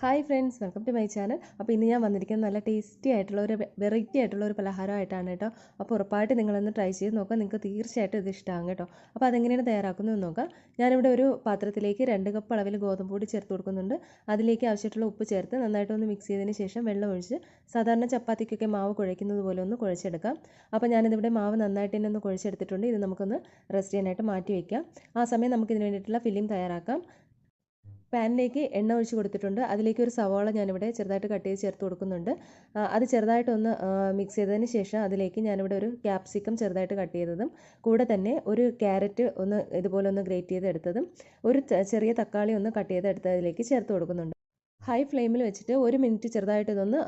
Hi friends welcome to my channel അപ്പോൾ ഇന്ന് ഞാൻ വന്നിരിക്കുന്നത് നല്ല ടേസ്റ്റി ആയിട്ടുള്ള ഒരു വെറൈറ്റി ആയിട്ടുള്ള ഒരു പലഹാരമായിട്ടാണ് കേട്ടോ. അപ്പോൾ ഉറപ്പായിട്ട് നിങ്ങളൊന്ന് ട്രൈ ചെയ്ത് നോക്കാം നിങ്ങൾക്ക് തീർച്ചയായിട്ടും ഇത് ഇഷ്ടമാകും കേട്ടോ. അപ്പോൾ അതെങ്ങനെയാണ് തയ്യാറാക്കുന്നത് നോക്കാം. ഞാനിവിടെ ഒരു പാത്രത്തിലേക്ക് രണ്ട് കപ്പ് അളവിൽ ഗോതമ്പ് പൊടി ചേർത്ത് കൊടുക്കുന്നുണ്ട്. അതിലേക്ക് ആവശ്യമായിട്ടുള്ള ഉപ്പ് ചേർത്ത് നന്നായിട്ടൊന്ന് മിക്സ് ചെയ്തതിന് ശേഷം വെള്ളം ഒഴിച്ച് സാധാരണ ചപ്പാത്തിക്കൊക്കെ മാവ് കുഴയ്ക്കുന്നത് പോലെ ഒന്ന് കുഴച്ചെടുക്കാം. അപ്പോൾ ഞാനിതിവിടെ മാവ് നന്നായിട്ട് തന്നെ ഒന്ന് കുഴച്ചെടുത്തിട്ടുണ്ട്. ഇത് നമുക്കൊന്ന് റെസ്റ്റ് ചെയ്യാനായിട്ട് മാറ്റി വയ്ക്കാം ആ സമയം നമുക്കിതിന് വേണ്ടിയിട്ടുള്ള ഫില്ലിംഗ് തയ്യാറാക്കാം. പാനിലേക്ക് എണ്ണ ഒഴിച്ച് കൊടുത്തിട്ടുണ്ട്. അതിലേക്ക് ഒരു സവാള ഞാനിവിടെ ചെറുതായിട്ട് കട്ട് ചെയ്ത് ചേർത്ത് കൊടുക്കുന്നുണ്ട്. അത് ചെറുതായിട്ടൊന്ന് മിക്സ് ചെയ്തതിന് ശേഷം അതിലേക്ക് ഞാനിവിടെ ഒരു ക്യാപ്സിക്കം ചെറുതായിട്ട് കട്ട് ചെയ്തതും കൂടെ തന്നെ ഒരു ക്യാരറ്റ് ഒന്ന് ഇതുപോലെ ഒന്ന് ഗ്രേറ്റ് ചെയ്തെടുത്തതും ഒരു ചെറിയ തക്കാളി ഒന്ന് കട്ട് ചെയ്തെടുത്ത് അതിലേക്ക് ചേർത്ത് കൊടുക്കുന്നുണ്ട്. ഹൈ ഫ്ലെയിമിൽ വെച്ചിട്ട് ഒരു മിനിറ്റ് ചെറുതായിട്ട് ഇതൊന്ന്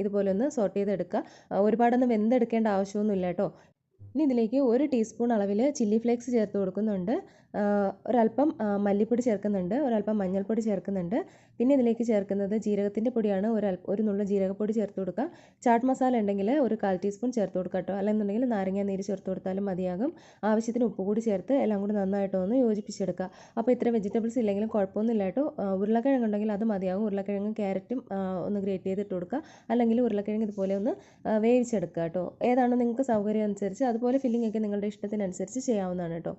ഇതുപോലെ ഒന്ന് സോട്ട് ചെയ്തെടുക്കുക ഒരുപാടൊന്നും വെന്തെടുക്കേണ്ട ആവശ്യമൊന്നുമില്ല കേട്ടോ. ഇനി ഇതിലേക്ക് ഒരു ടീസ്പൂൺ അളവിൽ ചില്ലി ഫ്ലേക്സ് ചേർത്ത് കൊടുക്കുന്നുണ്ട്. ഒരല്പം മല്ലിപ്പൊടി ചേർക്കുന്നുണ്ട് ഒരല്പം മഞ്ഞൾപ്പൊടി ചേർക്കുന്നുണ്ട്. പിന്നെ ഇതിലേക്ക് ചേർക്കുന്നത് ജീരകത്തിന്റെ പൊടിയാണ്. ഒരു ഒരു നുള്ള ജീരകപ്പൊടി ചേർത്ത് കൊടുക്കുക. ചാട്ട് മസാല ഉണ്ടെങ്കിൽ ഒരു കാൽ ടീസ്പൂൺ ചേർത്ത് കൊടുക്കുക കേട്ടോ. അല്ലെന്നുണ്ടെങ്കിൽ നാരങ്ങ നീര് ചേർത്ത് കൊടുത്താലും മതിയാകും. ആവശ്യത്തിന് ഉപ്പ് കൂടി ചേർത്ത് എല്ലാം കൂടി നന്നായിട്ട് ഒന്ന് യോജിപ്പിച്ചെടുക്കുക. അപ്പോൾ ഇത്ര വെജിറ്റബിൾസ് ഇല്ലെങ്കിലും കുഴപ്പമൊന്നുമില്ല കേട്ടോ. ഉരുളക്കിഴങ്ങ് ഉണ്ടെങ്കിൽ അത് മതിയാകും. ഉരുളക്കിഴങ്ങും ക്യാരറ്റും ഒന്ന് ഗ്രേറ്റ് ചെയ്തിട്ട് കൊടുക്കുക. അല്ലെങ്കിൽ ഉരുളക്കിഴങ്ങ് ഇതുപോലെ ഒന്ന് വേവിച്ചെടുക്കുക കേട്ടോ. ഏതാണ് നിങ്ങൾക്ക് സൗകര്യം അനുസരിച്ച് അതുപോലെ ഫില്ലിംഗ് ഒക്കെ നിങ്ങളുടെ ഇഷ്ടത്തിനനുസരിച്ച് ചെയ്യാവുന്നതാണ് കേട്ടോ.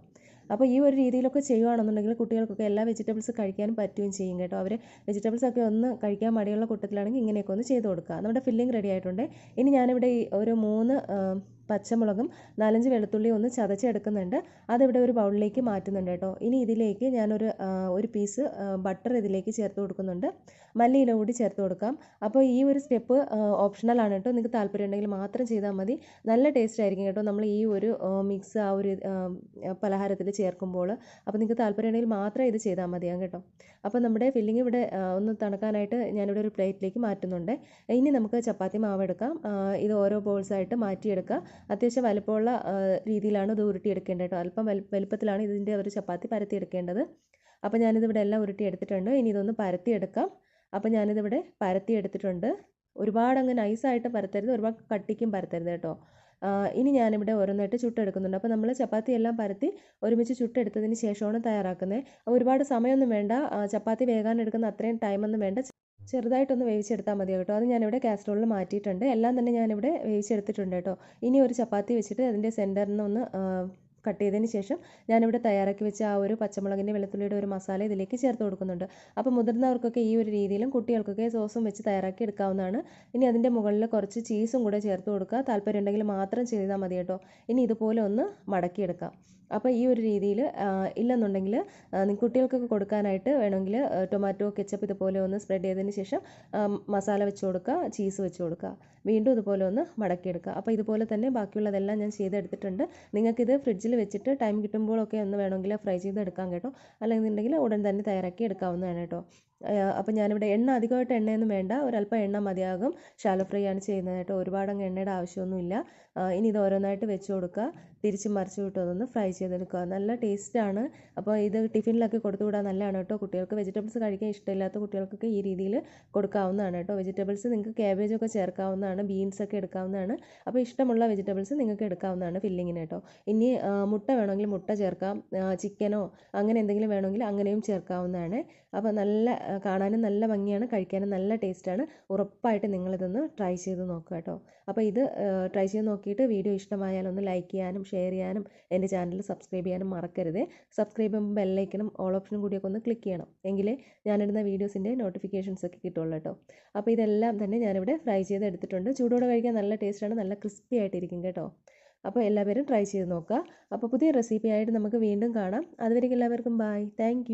അപ്പോൾ ഈ ഒരു രീതിയിലൊക്കെ ചെയ്യുകയാണെന്നുണ്ടെങ്കിൽ കുട്ടികൾക്കൊക്കെ എല്ലാ വെജിറ്റബിൾസ് കഴിക്കാനും പറ്റുകയും ചെയ്യും കേട്ടോ. അവർ വെജിറ്റബിൾസ് ഒക്കെ ഒന്ന് കഴിക്കാൻ മടിയുള്ള കൂട്ടത്തിലാണെങ്കിൽ ഇങ്ങനെയൊക്കെ ഒന്ന് ചെയ്ത് കൊടുക്കുക. നമ്മുടെ ഫില്ലിംഗ് റെഡി ആയിട്ടുണ്ട്. ഇനി ഞാനിവിടെ ഈ ഒരു മൂന്ന് പച്ചമുളകും നാലഞ്ച് വെളുത്തുള്ളി ഒന്ന് ചതച്ചെടുക്കുന്നുണ്ട്. അതിവിടെ ഒരു ബൗളിലേക്ക് മാറ്റുന്നുണ്ട് കേട്ടോ. ഇനി ഇതിലേക്ക് ഞാനൊരു ഒരു പീസ് ബട്ടർ ഇതിലേക്ക് ചേർത്ത് കൊടുക്കുന്നുണ്ട്. മല്ലിയില കൂടി ചേർത്ത് കൊടുക്കാം. അപ്പോൾ ഈ ഒരു സ്റ്റെപ്പ് ഓപ്ഷണലാണ് കേട്ടോ. നിങ്ങൾക്ക് താല്പര്യം ഉണ്ടെങ്കിൽ മാത്രം ചെയ്താൽ മതി. നല്ല ടേസ്റ്റ് ആയിരിക്കും കേട്ടോ നമ്മൾ ഈ ഒരു മിക്സ് ആ ഒരു പലഹാരത്തിൽ ചേർക്കുമ്പോൾ. അപ്പോൾ നിങ്ങൾക്ക് താല്പര്യം ഉണ്ടെങ്കിൽ മാത്രം ഇത് ചെയ്താൽ മതിയാകും കേട്ടോ. അപ്പോൾ നമ്മുടെ ഫില്ലിംഗ് ഇവിടെ ഒന്ന് തണുക്കാനായിട്ട് ഞാനിവിടെ ഒരു പ്ലേറ്റിലേക്ക് മാറ്റുന്നുണ്ട്. ഇനി നമുക്ക് ചപ്പാത്തി മാവ് എടുക്കാം. ഇത് ഓരോ ബോൾസായിട്ട് മാറ്റിയെടുക്കുക. അത്യാവശ്യം വലുപ്പമുള്ള രീതിയിലാണ് ഇത് ഉരുട്ടിയെടുക്കേണ്ടത് കേട്ടോ. അല്പം വലുപ്പത്തിലാണ് ഇതിന്റെ ഒരു ചപ്പാത്തി പരത്തിയെടുക്കേണ്ടത്. അപ്പോൾ ഞാനിതിവിടെ എല്ലാം ഉരുട്ടിയെടുത്തിട്ടുണ്ട്. ഇനി ഇതൊന്ന് പരത്തിയെടുക്കാം. അപ്പോൾ ഞാനിതിവിടെ പരത്തിയെടുത്തിട്ടുണ്ട്. ഒരുപാട് അങ്ങ് നൈസായിട്ട് പരത്തരുത് ഒരുപാട് കട്ടിക്കും പരത്തരുത് കേട്ടോ. ഇനി ഞാനിവിടെ ഓരോന്നായിട്ട് ചുട്ടെടുക്കുന്നുണ്ട്. അപ്പോൾ നമ്മൾ ചപ്പാത്തി എല്ലാം പരത്തി ഒരുമിച്ച് ചുട്ടെടുത്തതിന് ശേഷമാണ് തയ്യാറാക്കുന്നത്. ഒരുപാട് സമയമൊന്നും വേണ്ട. ചപ്പാത്തി വേകാൻ എടുക്കുന്ന അത്രയും ടൈമൊന്നും വേണ്ട. ചെറുതായിട്ടൊന്ന് വേവിച്ചെടുത്താൽ മതി കേട്ടോ. അത് ഞാനിവിടെ കാസറോളിൽ മാറ്റിയിട്ടുണ്ട്. എല്ലാം തന്നെ ഞാനിവിടെ വേവിച്ചെടുത്തിട്ടുണ്ട് കേട്ടോ. ഇനി ഒരു ചപ്പാത്തി വെച്ചിട്ട് അതിന്റെ സെന്ററിൽ നിന്ന് കട്ട് ചെയ്തതിന് ശേഷം ഞാനിവിടെ തയ്യാറാക്കി വെച്ച ആ ഒരു പച്ചമുളകിന്റെ വെളുത്തുള്ളിയുടെ ഒരു മസാല ഇതിലേക്ക് ചേർത്ത് കൊടുക്കുന്നുണ്ട്. അപ്പോൾ മുതിർന്നവർക്കൊക്കെ ഈ ഒരു രീതിയിലും കുട്ടികൾക്കൊക്കെ സോസും വെച്ച് തയ്യാറാക്കി എടുക്കാവുന്നതാണ്. ഇനി അതിന്റെ മുകളിൽ കുറച്ച് ചീസും കൂടെ ചേർത്ത് കൊടുക്കുക. താല്പര്യം ഉണ്ടെങ്കിൽ മാത്രം ചെയ്താൽ മതി കേട്ടോ. ഇനി ഇതുപോലെ ഒന്ന് മടക്കിയെടുക്കാം. അപ്പോൾ ഈ ഒരു രീതിയിൽ ഇല്ലെന്നുണ്ടെങ്കിൽ കുട്ടികൾക്കൊക്കെ കൊടുക്കാനായിട്ട് വേണമെങ്കിൽ ടൊമാറ്റോ കെച്ചപ്പ് ഇതുപോലെ ഒന്ന് സ്പ്രെഡ് ചെയ്തതിന് ശേഷം മസാല വെച്ച് കൊടുക്കുക ചീസ് വെച്ച് കൊടുക്കുക വീണ്ടും ഇതുപോലെ ഒന്ന് മടക്കിയെടുക്കുക അപ്പോൾ ഇതുപോലെ തന്നെ ബാക്കിയുള്ളതെല്ലാം ഞാൻ ചെയ്തെടുത്തിട്ടുണ്ട്. നിങ്ങൾക്കിത് ഫ്രിഡ്ജിൽ വെച്ചിട്ട് ടൈം കിട്ടുമ്പോഴൊക്കെ ഒന്ന് വേണമെങ്കിൽ ഫ്രൈ ചെയ്തെടുക്കാം കേട്ടോ. അല്ലെന്നുണ്ടെങ്കിൽ ഉടൻ തന്നെ തയ്യാറാക്കി എടുക്കാവുന്നതാണ് കേട്ടോ. അപ്പോൾ ഞാനിവിടെ എണ്ണ അധികമായിട്ട് എണ്ണയൊന്നും വേണ്ട. ഒരല്പം എണ്ണ മതിയാകും. ഷാലോ ഫ്രൈ ആണ് ചെയ്യുന്നത് കേട്ടോ ഒരുപാട് അങ്ങ് എണ്ണയുടെ ആവശ്യമൊന്നുമില്ല. ഇനി ഇത് ഓരോന്നായിട്ട് വെച്ച് കൊടുക്കുക. തിരിച്ച് മറിച്ച് വിട്ട് അതൊന്ന് ഫ്രൈ ചെയ്തെടുക്കുക. നല്ല ടേസ്റ്റാണ് അപ്പോൾ ഇത് ടിഫിനിലൊക്കെ കൊടുത്തു വിടാൻ നല്ലതാണ് കേട്ടോ. കുട്ടികൾക്ക് വെജിറ്റബിൾസ് കഴിക്കാൻ ഇഷ്ടമില്ലാത്ത കുട്ടികൾക്കൊക്കെ ഈ രീതിയിൽ കൊടുക്കാവുന്നതാണ് കേട്ടോ. വെജിറ്റബിൾസ് നിങ്ങൾക്ക് ക്യാബേജ് ഒക്കെ ചേർക്കാവുന്നതാണ്. ബീൻസ് ഒക്കെ എടുക്കാവുന്നതാണ്. അപ്പോൾ ഇഷ്ടമുള്ള വെജിറ്റബിൾസ് നിങ്ങൾക്ക് എടുക്കാവുന്നതാണ് ഫില്ലിങ്ങിന് കേട്ടോ. ഇനി മുട്ട വേണമെങ്കിൽ മുട്ട ചേർക്കാം. ചിക്കനോ അങ്ങനെ എന്തെങ്കിലും വേണമെങ്കിൽ അങ്ങനെയും ചേർക്കാവുന്നതാണ്. അപ്പോൾ നല്ല കാണാനും നല്ല ഭംഗിയാണ് കഴിക്കാനും നല്ല ടേസ്റ്റാണ്. ഉറപ്പായിട്ട് നിങ്ങളിതൊന്ന് ട്രൈ ചെയ്ത് നോക്കുക കേട്ടോ. അപ്പോൾ ഇത് ട്രൈ ചെയ്ത് നോക്കിയിട്ട് വീഡിയോ ഇഷ്ടമായാൽ ഒന്ന് ലൈക്ക് ചെയ്യാനും ഷെയർ ചെയ്യാനും എന്റെ ചാനൽ സബ്സ്ക്രൈബ് ചെയ്യാനും മറക്കരുത്. സബ്സ്ക്രൈബ് ചെയ്യുമ്പോൾ ബെല്ലൈക്കണം ഓൾ ഓപ്ഷനും കൂടിയൊക്കെ ഒന്ന് ക്ലിക്ക് ചെയ്യണം. എങ്കിലേ ഞാനിടുന്ന വീഡിയോസിന്റെ നോട്ടിഫിക്കേഷൻസ് ഒക്കെ കിട്ടുള്ളൂ കേട്ടോ. അപ്പോൾ ഇതെല്ലാം തന്നെ ഞാനിവിടെ ഫ്രൈ ചെയ്ത് എടുത്തിട്ടുണ്ട്. ചൂടോടെ കഴിക്കാൻ നല്ല ടേസ്റ്റാണ് നല്ല ക്രിസ്പി ആയിട്ടിരിക്കും കേട്ടോ. അപ്പോൾ എല്ലാവരും ട്രൈ ചെയ്ത് നോക്കുക. അപ്പോൾ പുതിയ റെസിപ്പി ആയിട്ട് നമുക്ക് വീണ്ടും കാണാം. അതുവരേക്കും എല്ലാവർക്കും ബായ് താങ്ക്